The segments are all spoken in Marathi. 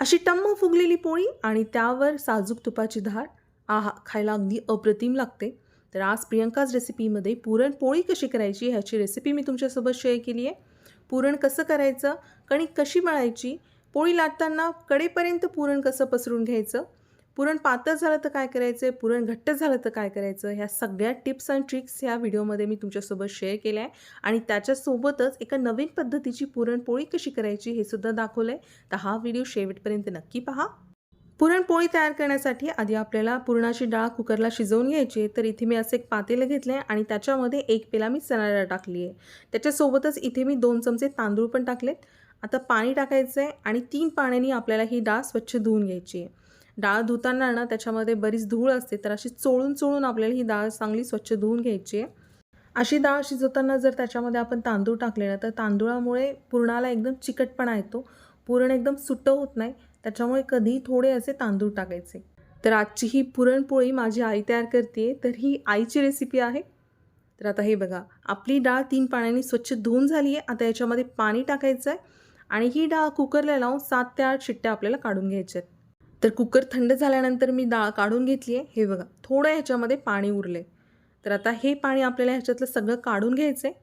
अशी टम्म फुगलेली पोळी आणि त्यावर साजूक तुपाची धार आहा खायला अगदी अप्रतिम लागते. तर आज प्रियंकाज रेसिपीमध्ये पुरणपोळी कशी करायची ह्याची रेसिपी मी तुमच्यासोबत शेअर केली आहे. पुरण कसं करायचं कणिक कशी मळायची पोळी लाटताना कडेपर्यंत पुरण कसं पसरून घ्यायचं पुरण पातळ झालं तर काय करायचं? आहे पुरण घट्ट झालं तर काय करायचं? ह्या सगळ्या टिप्स अँड ट्रिक्स ह्या व्हिडिओमध्ये मी तुमच्यासोबत शेअर केल्या आहे आणि त्याच्यासोबतच एका नवीन पद्धतीची पुरणपोळी कशी करायची हे सुद्धा दाखवलं आहे तर हा व्हिडिओ शेवटपर्यंत नक्की पहा. पुरणपोळी तयार करण्यासाठी आधी आपल्याला पुरणाची डाळ कुकरला शिजवून घ्यायची आहे. तर इथे मी असं एक पातेलं घेतलं आहे आणि त्याच्यामध्ये एक पेला मी चणा डाळ टाकली आहे. त्याच्यासोबतच इथे मी दोन चमचे तांदूळ पण टाकलेत. आता पाणी टाकायचं आहे आणि तीन पाण्याने आपल्याला ही डाळ स्वच्छ धुवून घ्यायची आहे. डाळ धुताना ना त्याच्यामध्ये बरीच धूळ असते तर अशी चोळून चोळून आपल्याला ही डाळ चांगली स्वच्छ धुवून घ्यायची आहे. अशी डाळ शिजवताना जर त्याच्यामध्ये आपण तांदूळ टाकले ना तर तांदूळामुळे पुरणाला एकदम चिकटपणा येतो. पुरण एकदम सुट्टं होत नाही त्याच्यामुळे कधी थोडे असे तांदूळ टाकायचे. तर आजची ही पुरणपोळी माझी आई तयार करते तर ही आईची रेसिपी आहे. तर आता हे बघा आपली डाळ तीन पाण्याने स्वच्छ धुवून झाली आहे आता याच्यामध्ये पाणी टाकायचं आहे आणि ही डाळ कुकरला लावून सात ते आठ शिट्ट्या आपल्याला काढून घ्यायच्या आहेत. तर कुकर थंड झाल्यानंतर मी डाळ काढून घेतली आहे. हे बघा थोडं ह्याच्यामध्ये पाणी उरले तर आता हे पाणी आपल्याला ह्याच्यातलं सगळं काढून घ्यायचं आहे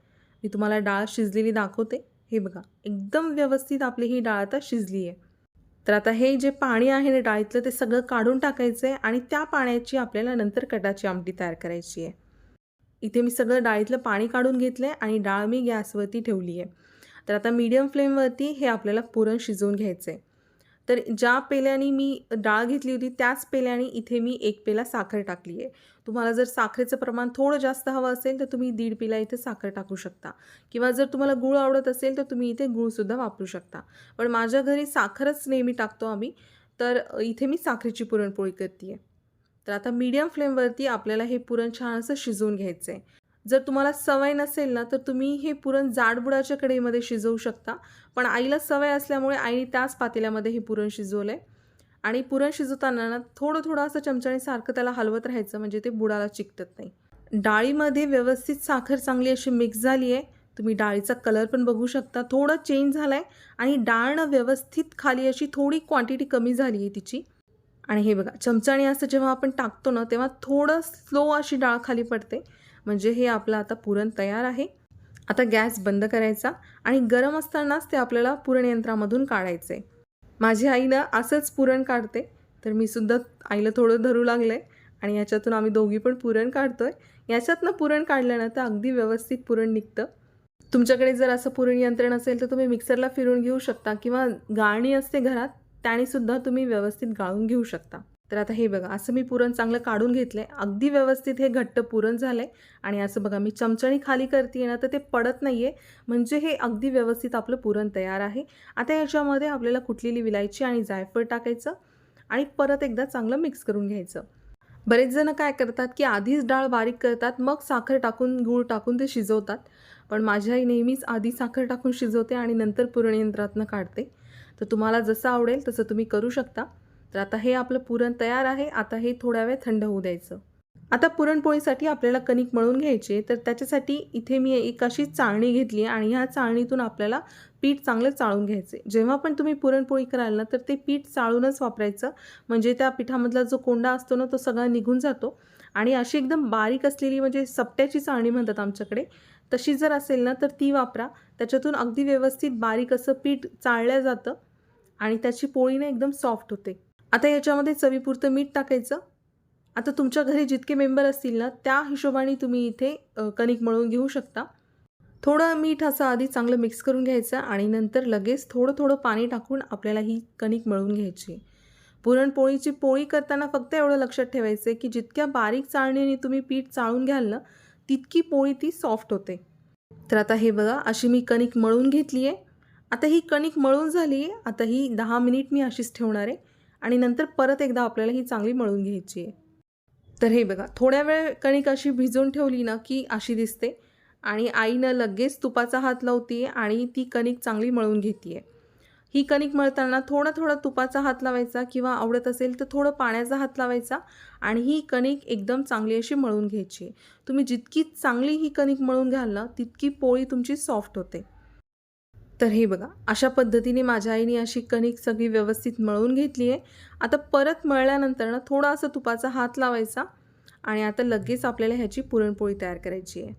मी तुम्हाला डाळ शिजलेली दाखवते. हे बघा एकदम व्यवस्थित आपली ही डाळ आता शिजली आहे. तर आता हे जे पाणी आहे ना डाळीतलं ते सगळं काढून टाकायचं आहे आणि त्या पाण्याची आपल्याला नंतर कटाची आमटी तयार करायची आहे. इथे मी सगळं डाळीतलं पाणी काढून घेतलं आहे आणि डाळ मी गॅसवरती ठेवली आहे. तर आता मीडियम फ्लेमवरती हे आपल्याला पुरण शिजवून घ्यायचं आहे तर ज्या पेल्याने मी डाळ घेतली होती त्याच पेल्याने इथे मी एक पेला साखर टाकली आहे. तुम्हाला जर साखरेचं प्रमाण थोडं जास्त हवं असेल तर तुम्ही दीड पेला इथे साखर टाकू शकता. किंवा जर तुम्हाला गूळ आवडत असेल तर तुम्ही इथे गूळसुद्धा वापरू शकता. पण माझ्या घरी साखरच नेहमी टाकतो आम्ही. तर इथे मी साखरेची पुरणपोळी करते आहे तर आता मीडियम फ्लेमवरती आपल्याला हे पुरण छान असं शिजवून घ्यायचं आहे जर तुम्हाला सवय नसेल ना तर तुम्ही हे पुरण जाडबुडाच्या कढईमध्ये शिजवू शकता. पण आईला सवय असल्यामुळे आईने त्याच पातेल्यामध्ये हे पुरण शिजवलं आहे आणि पुरण शिजवताना ना थोडं थोडं असं चमच्याने सारखं त्याला हलवत राहायचं म्हणजे ते बुडाला चिकटत नाही. डाळीमध्ये व्यवस्थित साखर चांगली अशी मिक्स झाली आहे. तुम्ही डाळीचा कलर पण बघू शकता. थोडं चेंज झाला आहे आणि डाळनं व्यवस्थित खाली अशी थोडी क्वांटिटी कमी झाली आहे तिची. आणि हे बघा चमचाणी असं जेव्हा आपण टाकतो ना तेव्हा थोडं स्लो अशी डाळ खाली पडते. म्हणजे हे आपलं आता पुरण तयार आहे. आता गॅस बंद करायचा आणि गरम असतानाच ते आपल्याला पुरणयंत्रामधून काढायचं. आहे माझी आई ना असंच पुरण काढते. तर मी सुद्धा आईला थोडं धरू लागलं आहे आणि याच्यातून आम्ही दोघी पण पुरण काढतो आहे याच्यातनं पुरण काढलं तर अगदी व्यवस्थित पुरण निघतं. तुमच्याकडे जर असं पुरण यंत्रण असेल तर तुम्ही मिक्सरला फिरून घेऊ शकता किंवा गाळणी असते घरात त्यानेसुद्धा तुम्ही व्यवस्थित गाळून घेऊ शकता. तर आता हे बघा असं मी पुरण चांगलं काढून घेतलं आहे अगदी व्यवस्थित हे घट्ट पुरण झालं आहे आणि असं बघा मी चमचणी खाली करते ना तर ते पडत नाही आहे म्हणजे हे अगदी व्यवस्थित आपलं पुरण तयार आहे. आता याच्यामध्ये आपल्याला कुठलेली विलायची आणि जायफळ टाकायचं आणि परत एकदा चांगलं मिक्स करून घ्यायचं. बरेच जण काय करतात की आधीच डाळ बारीक करतात मग साखर टाकून गूळ टाकून ते शिजवतात. पण माझी आई नेहमीच आधी साखर टाकून शिजवते आणि नंतर पुरण यंत्रातनं काढते. तर तुम्हाला जसं आवडेल तसं तुम्ही करू शकता. तर आता हे आपलं पुरण तयार आहे. आता हे थोड्या वेळ थंड होऊ द्यायचं. आता पुरणपोळीसाठी आपल्याला कणिक मळून घ्यायचे तर त्याच्यासाठी इथे मी एक अशी चाळणी घेतली आणि ह्या चाळणीतून आपल्याला पीठ चांगलं चाळून घ्यायचे जेव्हा पण तुम्ही पुरणपोळी कराल ना तर ते पीठ चाळूनच वापरायचं. म्हणजे त्या पिठामधला जो कोंडा असतो ना तो सगळा निघून जातो. आणि अशी एकदम बारीक असलेली म्हणजे सपट्याची चाळणी म्हणतात आमच्याकडे. तशी जर असेल ना तर ती वापरा. त्याच्यातून अगदी व्यवस्थित बारीक असं पीठ चाळलं जातं आणि त्याची पोळी ना एकदम सॉफ्ट होते. आता याच्यामध्ये चवीपुरतं मीठ टाकायचं. आता तुमच्या घरी जितके मेंबर असतील ना त्या हिशोबाने तुम्ही इथे कणिक मळून घेऊ शकता. थोडं मीठ असं आधी चांगलं मिक्स करून घ्यायचं आणि नंतर लगेच थोडं थोडं पाणी टाकून आपल्याला ही कणिक मळून घ्यायची. पुरणपोळीची पोळी करताना फक्त एवढं लक्षात ठेवायचं आहे की जितक्या बारीक चाळणीने तुम्ही पीठ चाळून घ्याल ना तितकी पोळी ती सॉफ्ट होते. तर आता हे बघा अशी मी कणिक मळून घेतली आहे आता ही कणिक मळून झाली आहे आता ही दहा मिनिट मी अशीच ठेवणार आहे. आणि नंतर परत एकदा आपल्याला ही चांगली मळून घ्यायची आहे. तर हे बघा थोड्या वेळ कणिक अशी भिजवून ठेवली ना की अशी दिसते. आणि आईनं लगेच तुपाचा हात लावते आणि ती कणिक चांगली मळून घेते आहे ही कणिक मळताना थोडा थोडा तुपाचा हात लावायचा किंवा आवडत असेल तर थोडं पाण्याचा हात लावायचा आणि ही कणिक एकदम चांगली अशी मळून घ्यायची आहे. तुम्ही जितकी चांगली ही कणिक मळून घ्याल ना तितकी पोळी तुमची सॉफ्ट होते. तर हे बघा अशा पद्धतीने माझ्या आईने अशी कणिक सगळी व्यवस्थित मळून घेतली आहे. आता परत मळल्यानंतर ना थोडा असं तुपाचा हात लावायचा आणि आता लगेच आपल्याला ह्याची पुरणपोळी तयार करायची आहे.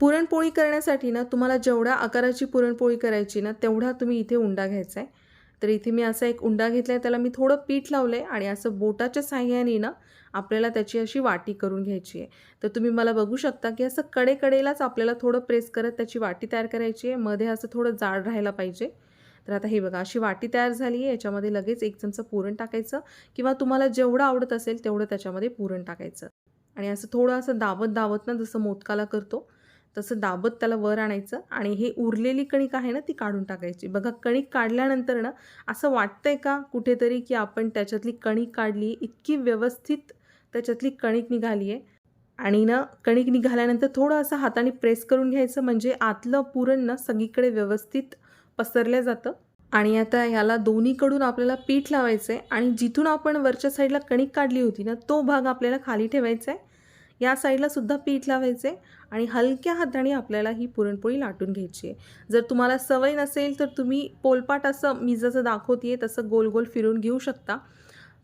पुरणपोळी करण्यासाठी ना तुम्हाला जेवढ्या आकाराची पुरणपोळी करायची ना तेवढा तुम्ही इथे उंडा घ्यायचा आहे. तर इथे मी असा एक उंडा घेतला आहे त्याला मी थोडं पीठ लावलं आहे आणि असं बोटाच्या साह्याने ना आपल्याला त्याची अशी वाटी करून घ्यायची आहे. तर तुम्ही मला बघू शकता की असं कडेकडेलाच आपल्याला थोडं प्रेस करत त्याची वाटी तयार करायची आहे. मध्ये असं थोडं जाड राहायला पाहिजे. तर आता हे बघा अशी वाटी तयार झाली आहे. याच्यामध्ये लगेच एक चमचा पुरण टाकायचं किंवा तुम्हाला जेवढं आवडत असेल तेवढं त्याच्यामध्ये पुरण टाकायचं. आणि असं थोडं असं दाबत दाबत ना जसं मोदकाला करतो तसं दाबत त्याला वर आणायचं आणि हे उरलेली कणिक आहे ना ती काढून टाकायची. बघा कणिक काढल्यानंतर ना असं वाटतंय का कुठेतरी की आपण त्याच्यातली कणिक काढली इतकी व्यवस्थित त्याच्यातली कणिक निघाली आहे आणि ना कणिक निघाल्यानंतर थोडं असं हाताने प्रेस करून घ्यायचं म्हणजे आतलं पुरण ना सगळीकडे व्यवस्थित पसरलं जातं. आणि आता याला दोन्हीकडून आपल्याला पीठ लावायचं आहे आणि जिथून आपण वरच्या साईडला कणिक काढली होती ना तो भाग आपल्याला खाली ठेवायचा आहे या साईडला सुद्धा पीठ लावायचं आहे आणि हलक्या हाताने आपल्याला ही पुरणपोळी लाटून घ्यायची आहे. जर तुम्हाला सवय नसेल तर तुम्ही पोलपाट असं मी जसं दाखवते तसं गोल गोल फिरून घेऊ शकता.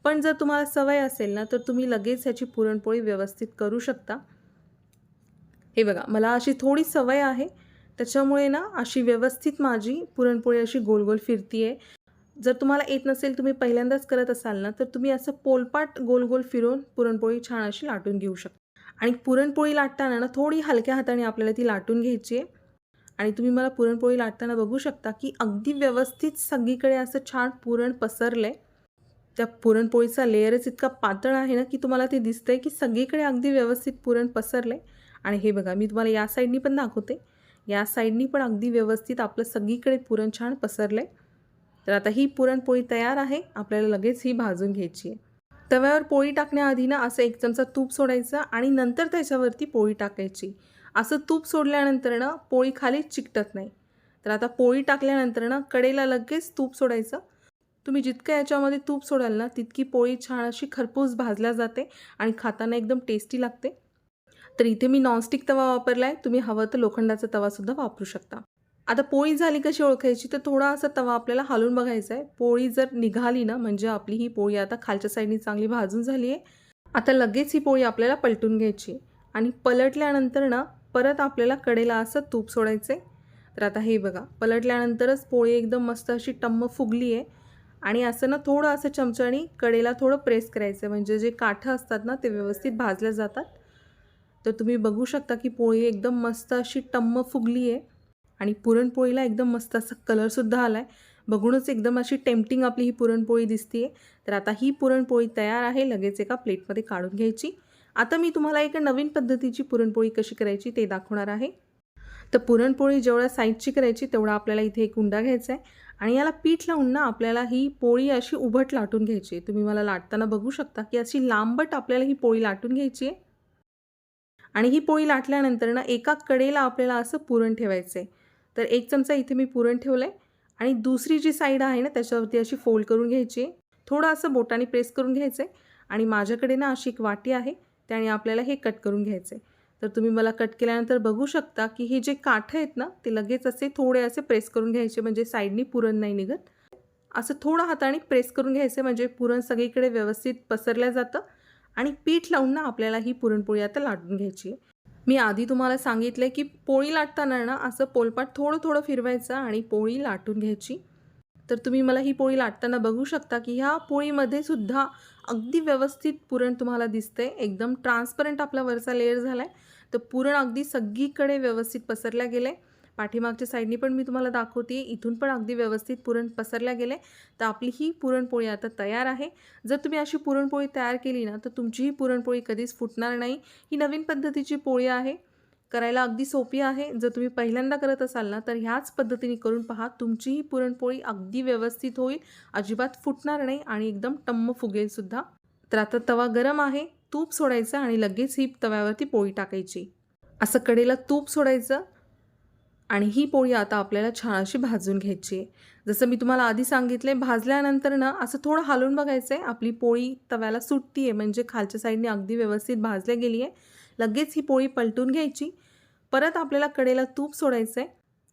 पण जर तुम्हाला सवय असेल ना तर तुम्ही लगेच ह्याची पुरणपोळी व्यवस्थित करू शकता. हे बघा मला अशी थोडी सवय आहे. त्याच्यामुळे ना अशी व्यवस्थित माझी पुरणपोळी अशी गोल गोल फिरती आहे जर तुम्हाला येत नसेल तुम्ही पहिल्यांदाच करत असाल ना तर तुम्ही असं पोलपाट गोल गोल फिरून पुरणपोळी छान अशी लाटून घेऊ शकता. आणि पुरणपोळी लाटताना ना थोडी हलक्या हाताने आपल्याला ती लाटून घ्यायची आहे. आणि तुम्ही मला पुरणपोळी लाटताना बघू शकता की अगदी व्यवस्थित सगळीकडे असं छान पुरण पसरलं आहे त्या पुरणपोळीचा लेअरच इतका पातळ आहे ना की तुम्हाला ते दिसतं आहे की सगळीकडे अगदी व्यवस्थित पुरण पसरलं आहे आणि हे बघा मी तुम्हाला या साईडनी पण दाखवते. या साईडनी पण अगदी व्यवस्थित आपलं सगळीकडे पुरण छान पसरलं आहे तर आता ही पुरणपोळी तयार आहे. आपल्याला लगेच ही भाजून घ्यायची आहे. तव्यावर पोळी टाकण्याआधी ना असं एक चमचा तूप सोडायचं आणि नंतर त्याच्यावरती पोळी टाकायची. असं तूप सोडल्यानंतर ना पोळी खाली चिकटत नाही. तर आता पोळी टाकल्यानंतर ना कडेला लगेच तूप सोडायचं. तुम्ही जितकं याच्यामध्ये तूप सोडाल ना तितकी पोळी छान अशी खरपूस भाजल्या जाते आणि खाताना एकदम टेस्टी लागते. तर इथे मी नॉनस्टिक तवा वापरला आहे तुम्ही हवं तर लोखंडाचा तवासुद्धा वापरू शकता. आता पोळी झाली कशी ओळखायची? तर थोडा असा तवा आपल्याला हालून बघायचा आहे. पोळी जर निघाली ना म्हणजे आपली ही पोळी आता खालच्या साईडनी चांगली भाजून झाली आहे. आता लगेच ही पोळी आपल्याला पलटून घ्यायची आणि पलटल्यानंतर ना परत आपल्याला कडेला असं तूप सोडायचं आहे. तर आता हे बघा पलटल्यानंतरच पोळी एकदम मस्त अशी टम्म फुगली आहे. आणि असं ना थोडं असं चमच्याने कडेला थोडं प्रेस करायचं म्हणजे जे काठं असतात ना ते व्यवस्थित भाजल्या जातात. तर तुम्ही बघू शकता की पोळी एकदम मस्त अशी टम्म फुगली आहे. आणि पुरणपोळीला एकदम मस्त असा कलरसुद्धा आला आहे बघूनच एकदम अशी टेम्पटिंग आपली ही पुरणपोळी दिसते आहे तर आता ही पुरणपोळी तयार आहे लगेच एका प्लेटमध्ये काढून घ्यायची. आता मी तुम्हाला एका नवीन पद्धतीची पुरणपोळी कशी करायची ते दाखवणार आहे. तर पुरणपोळी जेवढ्या साईजची करायची तेवढा आपल्याला इथे एक उंडा घ्यायचा आहे आणि याला पीठ लावून ना आपल्याला ही पोळी अशी उभट लाटून घ्यायची आहे तुम्ही मला लाटताना बघू शकता की अशी लांबट आपल्याला ही पोळी लाटून घ्यायची आहे आणि ही पोळी लाटल्यानंतर ना एका कडेला आपल्याला असं पुरण ठेवायचं आहे तर एक चमचा इथे मी पुरण ठेवलं आहे आणि दुसरी जी साईड आहे ना त्याच्यावरती अशी फोल्ड करून घ्यायची. आहे थोडं असं बोटाने प्रेस करून घ्यायचं आहे आणि माझ्याकडे ना अशी एक वाटी आहे त्याने आपल्याला हे कट करून घ्यायचं आहे तर तुम्ही मला कट केल्यानंतर बघू शकता की हे जे काठं आहेत ना ते लगेच असे थोडे असे प्रेस करून घ्यायचे म्हणजे साईडनी पुरण नाही निघत. असं थोडं हाताने प्रेस करून घ्यायचं म्हणजे पुरण सगळीकडे व्यवस्थित पसरलं जातं. आणि पीठ लावून ना आपल्याला ही पुरणपोळी आता लाटून घ्यायची आहे. मी आधी तुम्हाला सांगितलं की पोळी लाटताना ना असं पोलपाट थोडं थोडं फिरवायचं आणि पोळी लाटून घ्यायची. तर तुम्ही मला ही पोळी लाटताना बघू शकता की ह्या पोळीमध्ये सुद्धा अगदी व्यवस्थित पुरण तुम्हाला दिसते एकदम ट्रान्सपरंट आपला वरचा लेअर झाला आहे तर पुरण अगदी सगळीकडे व्यवस्थित पसरल्या गेलं आहे पाठीमागच्या साईडनी पण मी तुम्हाला दाखवते. इथून पण अगदी व्यवस्थित पुरण पसरल्या गेले तर आपली ही पुरणपोळी आता तयार आहे. जर तुम्ही अशी पुरणपोळी तयार केली ना तर तुमची ही पुरणपोळी कधीच फुटणार नाही. ही नवीन पद्धतीची पोळी आहे. करायला अगदी सोपी आहे. जर तुम्ही पहिल्यांदा करत असाल ना तर ह्याच पद्धतीने करून पहा. तुमची ही पुरणपोळी अगदी व्यवस्थित होईल. अजिबात फुटणार नाही आणि एकदम टम्म फुगेलसुद्धा तर आता तवा गरम आहे. तूप सोडायचं आणि लगेच ही तव्यावरती पोळी टाकायची. असं कडेला तूप सोडायचं. आणि ही पोळी आता आपल्याला छान अशी भाजून घ्यायची आहे. जसं मी तुम्हाला आधी सांगितले भाजल्यानंतर ना असं थोडं हालून बघायचं आहे आपली पोळी तव्याला सुटती आहे म्हणजे खालच्या साईडने अगदी व्यवस्थित भाजल्या गेली आहे लगेच ही पोळी पलटून घ्यायची. परत आपल्याला कडेला तूप सोडायचं आहे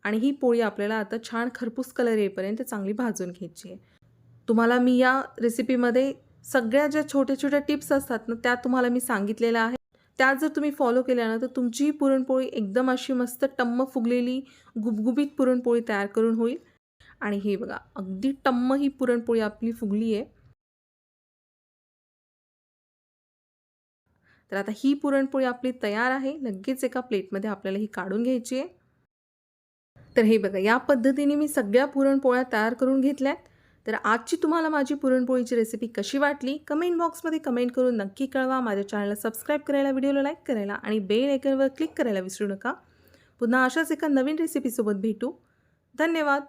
आणि ही पोळी आपल्याला आता छान खरपूस कलर येईपर्यंत चांगली भाजून घ्यायची आहे. तुम्हाला मी या रेसिपीमध्ये सगळ्या ज्या छोट्या छोट्या टिप्स असतात ना त्या तुम्हाला मी सांगितलेल्या आहे त्या जर तुम्ही फॉलो केल्या ना तर तुमचीही पुरणपोळी एकदम अशी मस्त टम्म फुगलेली गुबगुबीत पुरणपोळी तयार करून होईल. आणि हे बघा अगदी टम्म ही पुरणपोळी आपली फुगली आहे. तर आता ही पुरणपोळी आपली तयार आहे. लगेच एका प्लेटमध्ये आपल्याला ही काढून घ्यायची आहे. तर हे बघा या पद्धतीने मी सगळ्या पुरणपोळ्या तयार करून घेतल्यात. तर आजची तुम्हाला माझी पुरणपोळीची रेसिपी कशी वाटली? कमेंट बॉक्समध्ये कमेंट करून नक्की कळवा. माझ्या चॅनलला सबस्क्राईब करायला व्हिडिओला लाईक करायला आणि बेल आयकनवर क्लिक करायला विसरू नका. पुन्हा अशाच एका नवीन रेसिपीसोबत भेटू. धन्यवाद.